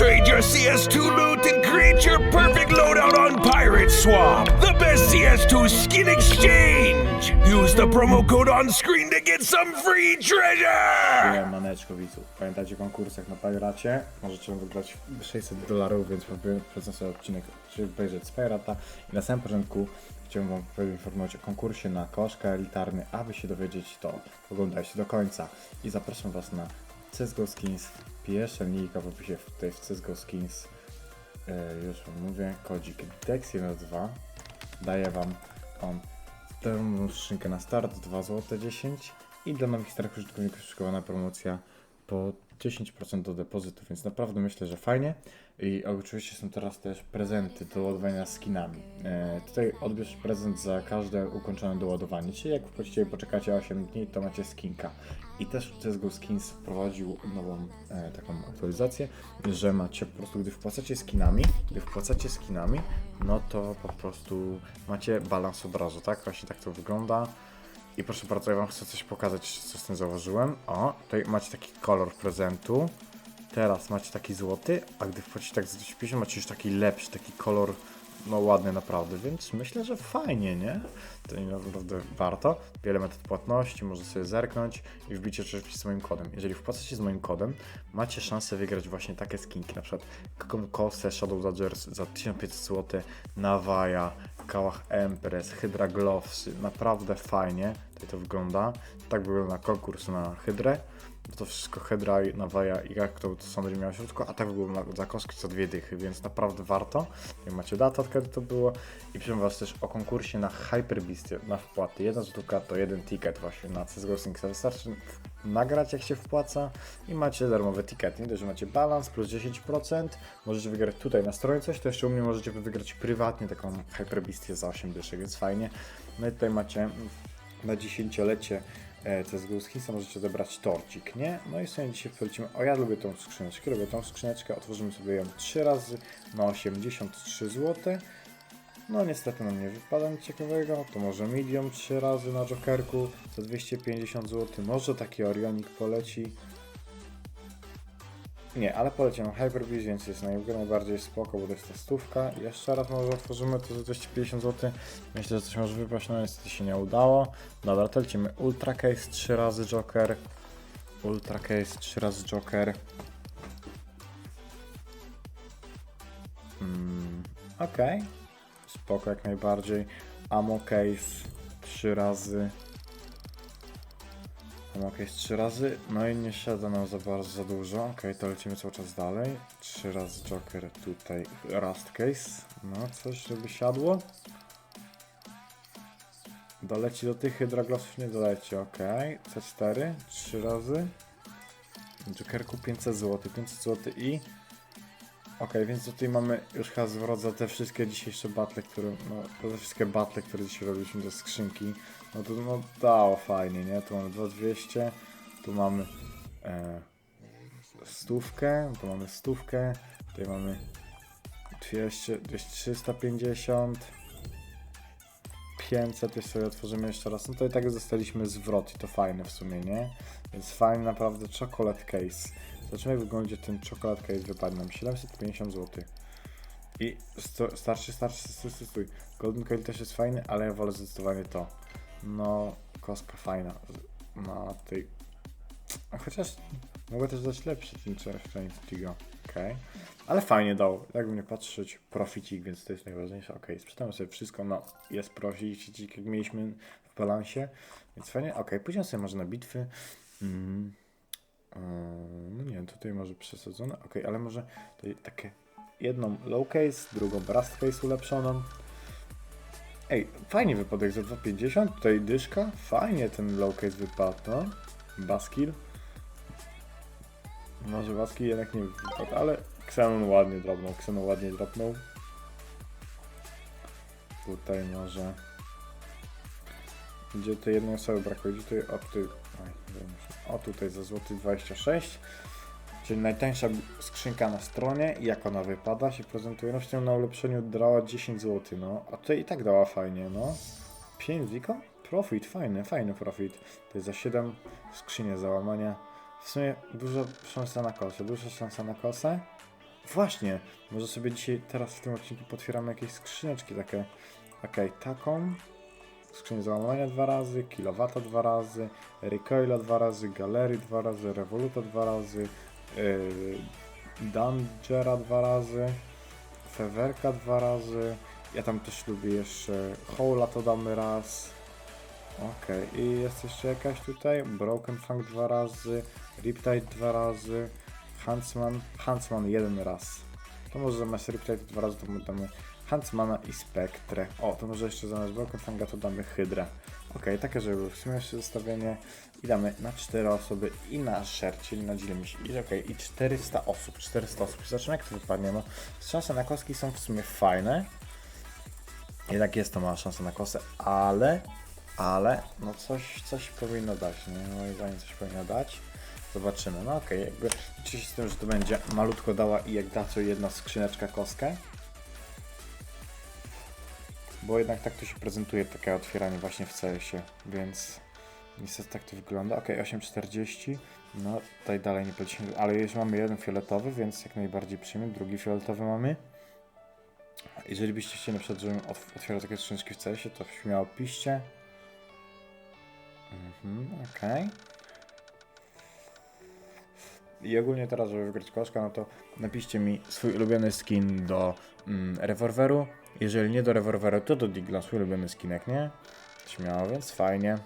Trade your CS2 loot and create your perfect loadout on Pirate Swamp. The best CS2 skin exchange. Use the promo code on screen to get some free treasure. Maneczko widzów. O konkursach na Piracie. Możecie wygrać 600 dolarów, więc polecam sobie odcinek, czy obejrzeć z Pirata. I na samym początku chciałbym wam poinformować o konkursie na koszka elitarny. Aby się dowiedzieć, to oglądajcie do końca. I zapraszam was na CSGO Skins. Pierwsza linijka w opisie tutaj w CSGO Skins. E, już wam mówię, kodzik DEX12 daje wam on pełną skrzynkę na start 2 zł 10 i dla nowych starych użytkowników szykowana promocja po 10% do depozytu, więc naprawdę myślę, że fajnie. I oczywiście są teraz też prezenty do ładowania skinami. E, tutaj odbierz prezent za każde ukończone doładowanie, czyli jak i poczekacie 8 dni, to macie skinka. I też CSGO Skins wprowadził nową e, taką aktualizację, że macie po prostu, gdy wpłacacie skinami, gdy wpłacacie skinami, no to po prostu macie balans obrazu, tak? Właśnie tak to wygląda. I proszę bardzo, ja wam chcę coś pokazać, co z tym założyłem. O, tutaj macie taki kolor prezentu. Teraz macie taki złoty, a gdy wpłacicie tak z 250 macie już taki lepszy, taki kolor, no ładny naprawdę, więc myślę, że fajnie, nie? To naprawdę warto. Wiele metod płatności, można sobie zerknąć i wbicie oczywiście z moim kodem. Jeżeli wpłacacie z moim kodem, macie szansę wygrać właśnie takie skinki, na przykład Kosę Shadow Dodgers za 1500 zł, Nawaja, Kałach Empress, Hydra Gloves, naprawdę fajnie tutaj to wygląda. Tak wygląda konkurs na Hydrę. To wszystko Hydra, Nawaja i jak to, to są miało w środku, a tak wygląda za kostki za dwie dychy, więc naprawdę warto. Jak macie datę, kiedy to było. I przypomnę Was też o konkursie na Hyperbeast na wpłaty. Jedna złotówka to jeden ticket właśnie na CSGO Singsa. Wystarczy nagrać jak się wpłaca i macie darmowe tickety. Nie dość, że macie balans plus 10%. Możecie wygrać tutaj na stronie coś, to jeszcze u mnie możecie wygrać prywatnie taką Hyperbeastię za 8 dyszek, więc fajnie. No i tutaj macie na dziesięciolecie CSGO Skinsa możecie zebrać torcik, nie? No i sobie dzisiaj polecimy, o ja lubię tą skrzyneczkę, lubię tą skrzyneczkę, otworzymy sobie ją 3 razy na 83 zł. No niestety nam nie wypada nic ciekawego, to może medium 3 razy na jokerku za 250 zł, może taki Orionik poleci. Nie, ale poleci nam Hyperbeast, więc jest naj- najbardziej spoko, bo to jest ta stówka. Jeszcze raz może otworzymy to za 250 zł. Myślę, że coś może wypaść, no niestety się nie udało. Dobra, to lecimy. Ultra Case 3 razy Joker. Ultra Case 3 razy Joker. Mm, Okej. Spoko jak najbardziej. Ammo Case 3 razy. Ammo Case 3 razy. No i nie siada nam za bardzo za dużo. Okej, to lecimy cały czas dalej. 3 razy Joker tutaj. Rust Case. No, coś żeby siadło. Doleci do tych hydroglosów, nie doleci, ok. C4, 3 razy. Jokerku 500 zł, 500 zł i... Ok, więc tutaj mamy już chyba zwrot za te wszystkie dzisiejsze battle, które... No, te wszystkie battle, które dzisiaj robiliśmy do skrzynki. No to no dało fajnie, nie? Tu mamy 2200, tu mamy... E, stówkę, tu mamy stówkę, tutaj mamy 200, 200 350 500, jeszcze sobie otworzymy jeszcze raz. No to i tak dostaliśmy zwrot i to fajne w sumie, nie? Więc fajny naprawdę chocolate case. Zobaczymy jak wygląda ten chocolate case wypadnie nam 750 zł. I sto, starszy, starszy, stój, stój, stój. Golden coil też jest fajny, ale ja wolę zdecydowanie to. No, kostka fajna na tej... A chociaż mogę też dać lepszy ten Tigo. Okej. Ale fajnie dał, jakby nie patrzeć, proficik, więc to jest najważniejsze. Ok, sprzedamy sobie wszystko, no jest proficik, jak mieliśmy w balansie, więc fajnie. Ok, pójdziemy sobie może na bitwy. Mm. No nie, tutaj może przesadzone. Ok, ale może takie jedną low case, drugą rust case ulepszoną. Ej, fajnie wypadek za 2,50, tutaj dyszka, fajnie ten low case wypadł, no. Baskill. Może Waski jednak nie wypadł, ale Xenon ładnie drobnął, Xenon ładnie dropnął. Tutaj może Gdzie tej jednej osoby brakuje? Gdzie tutaj, o tutaj, wiem, o tutaj za złoty 26. Czyli najtańsza skrzynka na stronie i jak ona wypada się prezentuje. No w tym na ulepszeniu dała 10 zł, no. A tutaj i tak dała fajnie, no. 5 ziko? Profit, fajny, fajny profit. To jest za 7 skrzynie załamania. W sumie duża szansa na kosę, duża szansa na kosę. Właśnie, może sobie dzisiaj, teraz w tym odcinku potwieramy jakieś skrzyneczki takie. Okej, taką. Skrzynię załamania dwa razy, kilowata dwa razy, recoila dwa razy, galerii dwa razy, revoluta dwa razy, yy, dangera dwa razy, fewerka dwa razy. Ja tam też lubię jeszcze hola to damy raz. Okej, i jest jeszcze jakaś tutaj, broken funk dwa razy, riptide dwa razy, Huntsman, Huntsman jeden raz. To może zamiast Riptide dwa razy to my damy Huntsmana i Spectre. O, to może jeszcze zamiast Broken Fanga to damy Hydrę. Okej, takie żeby w sumie jeszcze zestawienie i damy na 4 osoby i na share, czyli na dzielimy się. I okej, i 400 osób, 400 osób. Zobaczymy jak to wypadnie, no. Szanse na kostki są w sumie fajne. Jednak jest to mała szansa na kosę, ale, ale, no coś, coś powinno dać, nie? Moim zdaniem coś powinno dać. Zobaczymy. No okej, jakby liczy się z tym, że to będzie malutko dała i jak da co jedna skrzyneczka kostkę. Bo jednak tak to się prezentuje, takie otwieranie właśnie w CS-ie, więc niestety tak to wygląda. Ok, 8,40. No tutaj dalej nie polecimy, ale już mamy jeden fioletowy, więc jak najbardziej przyjmę. Drugi fioletowy mamy. Jeżeli byście chcieli na przykład, żebym ot- otwierał takie skrzyneczki w CS-ie, to śmiało piszcie. Mhm, okej. I ogólnie teraz, żeby wygrać koszka, no to napiszcie mi swój ulubiony skin do mm, rewolweru. Jeżeli nie do rewolweru, to do Digla, swój ulubiony skinek, nie? Śmiało, więc fajnie.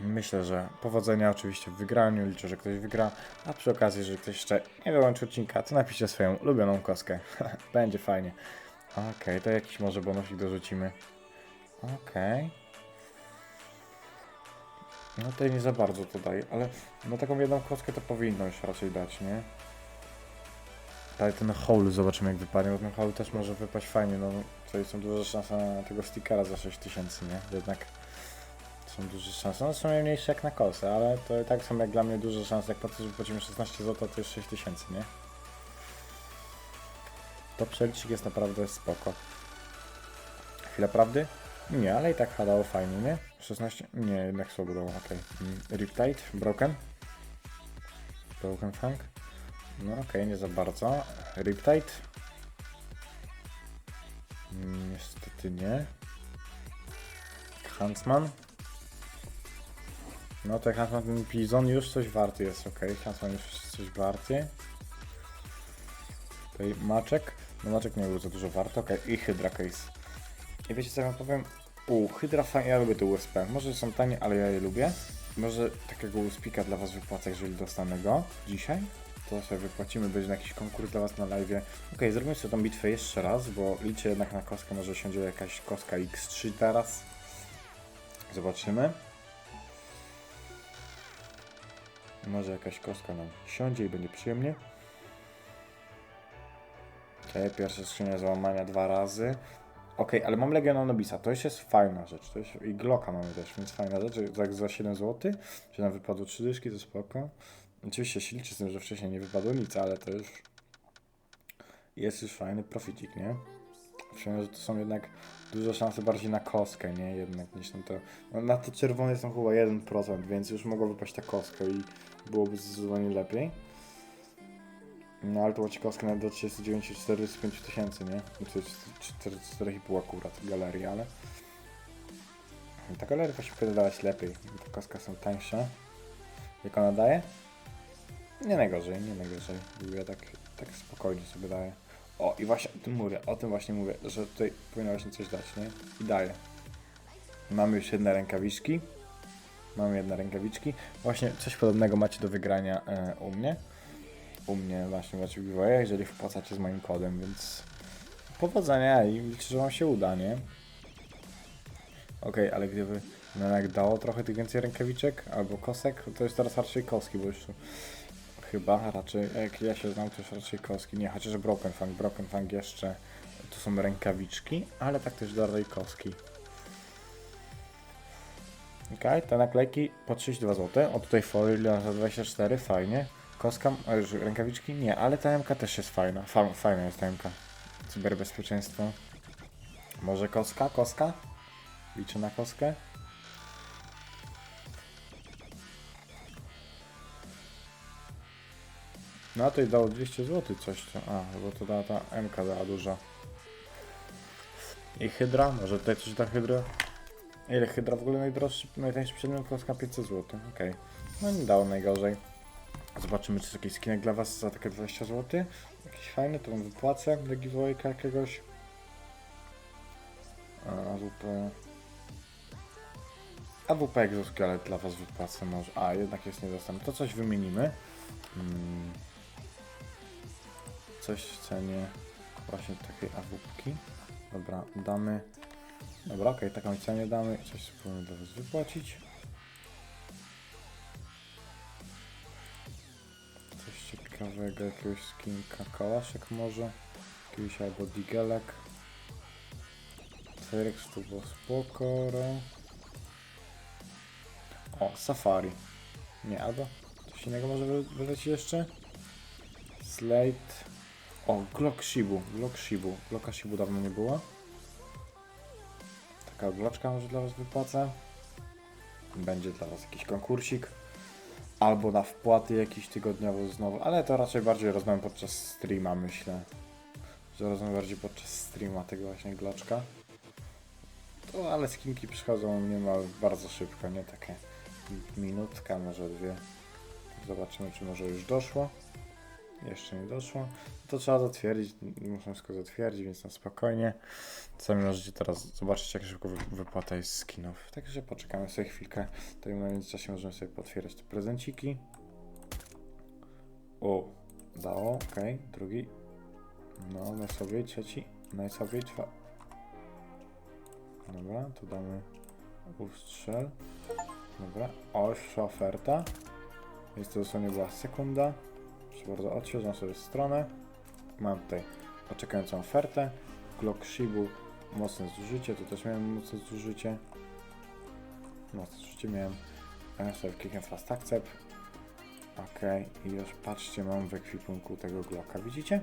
Myślę, że powodzenia oczywiście w wygraniu, liczę, że ktoś wygra, a przy okazji, jeżeli ktoś jeszcze nie wyłączy odcinka, to napiszcie swoją ulubioną kostkę. Będzie fajnie. Okej, to jakiś może bonusik dorzucimy. Okej. No tutaj nie za bardzo to daje, ale no taką jedną kostkę to powinno już raczej dać, nie? Ale ten hole zobaczymy jak wypadnie, bo ten hole też może wypaść fajnie, no tutaj są duże szanse na tego stickera za 6000, nie? Jednak są duże szanse, no są mniejsze jak na kosę, ale to i tak są jak dla mnie duże szanse, jak to, że wypłacimy 16 zł, to jest 6000, nie? To przelicznik jest naprawdę spoko. Chwila prawdy? Nie, ale i tak hadało fajnie, nie? 16? Nie, jednak słabo dało, okej. Mm, Riptide, Broken. Broken Funk. No okej, nie za bardzo. Riptide. Mm, Niestety nie. Huntsman. No to Huntsman, ten Pizon już coś warty jest, okej. Huntsman już coś warty. Tutaj Maczek. No Maczek nie był za dużo warty, okej. I Hydra Case. I wiecie co wam powiem? U, Hydra fajnie, ja lubię te USP. Może są tanie, ale ja je lubię. Może takiego USPika dla was wypłacę, jeżeli dostanę go dzisiaj. To sobie wypłacimy, będzie na jakiś konkurs dla was na live. Okej, zrobimy sobie tą bitwę jeszcze raz, bo liczę jednak na kostkę, może siądzie jakaś kostka X3 teraz. Zobaczymy. Może jakaś kostka nam siądzie i będzie przyjemnie. Okej, pierwsza skrzynia załamania dwa razy. Okej, ale mam Legiona Nobisa, to już jest fajna rzecz. To jest, I Glocka mamy też, więc fajna rzecz. Jak za 7 zł, że nam wypadło 3 dyszki, to spoko. Oczywiście się liczy z tym, że wcześniej nie wypadło nic, ale to już jest już fajny proficik, nie? Przyjmę, że to są jednak duże szanse bardziej na kostkę, nie? Jednak niż na to. No, na to czerwone są chyba 1%, więc już mogła wypaść ta kostka i byłoby zdecydowanie lepiej. No ale to macie kostkę nawet do 39 45 tysięcy, nie? No To jest 4,5 akurat galerii, ale... Ta galeria właśnie powinna dawać lepiej. Kostka są tańsze. Jak ona daje? Nie najgorzej, nie najgorzej. Ja tak, tak spokojnie sobie daję. O, i właśnie o tym mówię, o tym właśnie mówię, że tutaj powinno właśnie coś dać, nie? I daje. Mamy już jedne rękawiczki. Mamy jedne rękawiczki. Właśnie coś podobnego macie do wygrania e, u mnie. U mnie właśnie w Giveaway, jeżeli wpłacacie z moim kodem, więc powodzenia i liczę, że wam się uda, nie? Okej, ale gdyby jak dało trochę tych więcej rękawiczek albo kosek, to jest teraz raczej koski, bo już tu chyba raczej, jak ja się znam, to już raczej koski. Nie, chociaż Broken Fang, Broken Fang jeszcze to są rękawiczki, ale tak też dalej koski. Okej, te naklejki po 32 zł. O tutaj foil za 24, fajnie. Koska, już rękawiczki? Nie, ale ta MK też jest fajna. Fa fajna jest ta MK. Cyberbezpieczeństwo. Może koska? Koska? Liczę na koskę. No to i dało 200 zł coś to. A, bo to ta MK dała dużo. I hydra? Może tutaj coś da hydra? Ile hydra w ogóle najdroższy, najtańszy przedmiot koska 500 zł. Okej. No nie dało najgorzej. Zobaczymy, czy jest jakiś skinek dla was za takie 20 zł. Jakiś fajny, to wam wypłacę do giveawayka jakiegoś. AWP... AWP egzoskelet dla was wypłacę może. A, jednak jest niedostępny. To coś wymienimy. Hmm. Coś w cenie właśnie takiej AWP. Dobra, damy... Dobra, okej, taką cenie damy. Coś spróbujemy dla was wypłacić. Ciekawego, jakiegoś skinka kałaszek może. Jakiś albo digelek. Cyrex to było spokoro. O, Safari. Nie, albo coś innego może wy- wyleci jeszcze? Slate. O, Glock Shibu. Glock Shibu. Glocka Shibu dawno nie było. Taka gloczka może dla was wypłacę. Będzie dla was jakiś konkursik. Albo na wpłaty jakiś tygodniowo znowu, ale to raczej bardziej rozmawiam podczas streama, myślę. Że rozmawiam bardziej podczas streama tego właśnie gloczka. To, ale skinki przychodzą niemal bardzo szybko, nie takie minutka, może dwie. Zobaczymy, czy może już doszło. Jeszcze nie doszło. To trzeba zatwierdzić, muszę wszystko zatwierdzić, więc na spokojnie. Sami możecie teraz zobaczyć, jak szybko wy- wypłata jest skinów. Także poczekamy sobie chwilkę. To na międzyczasie możemy sobie potwierać te prezenciki. O, dało, okej, drugi. No, najsłabiej, trzeci, najsłabiej, czwa. Dobra, tu damy ustrzel. Dobra, o, oferta. Jest to dosłownie była sekunda. Proszę bardzo, odświeżam sobie stronę. Mam tutaj oczekującą ofertę. Glock Shibu, mocne zużycie. Tu też miałem mocne zużycie. Mocne zużycie miałem. A ja sobie kliknę Fast Accept. Ok, i już patrzcie, mam w ekwipunku tego Glocka. Widzicie?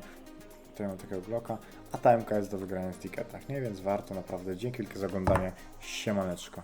Tutaj mam takiego Glocka, a ta MK jest do wygrania w ticketach, nie? Więc warto naprawdę. Dzięki wielkie za oglądanie. Siemaneczko.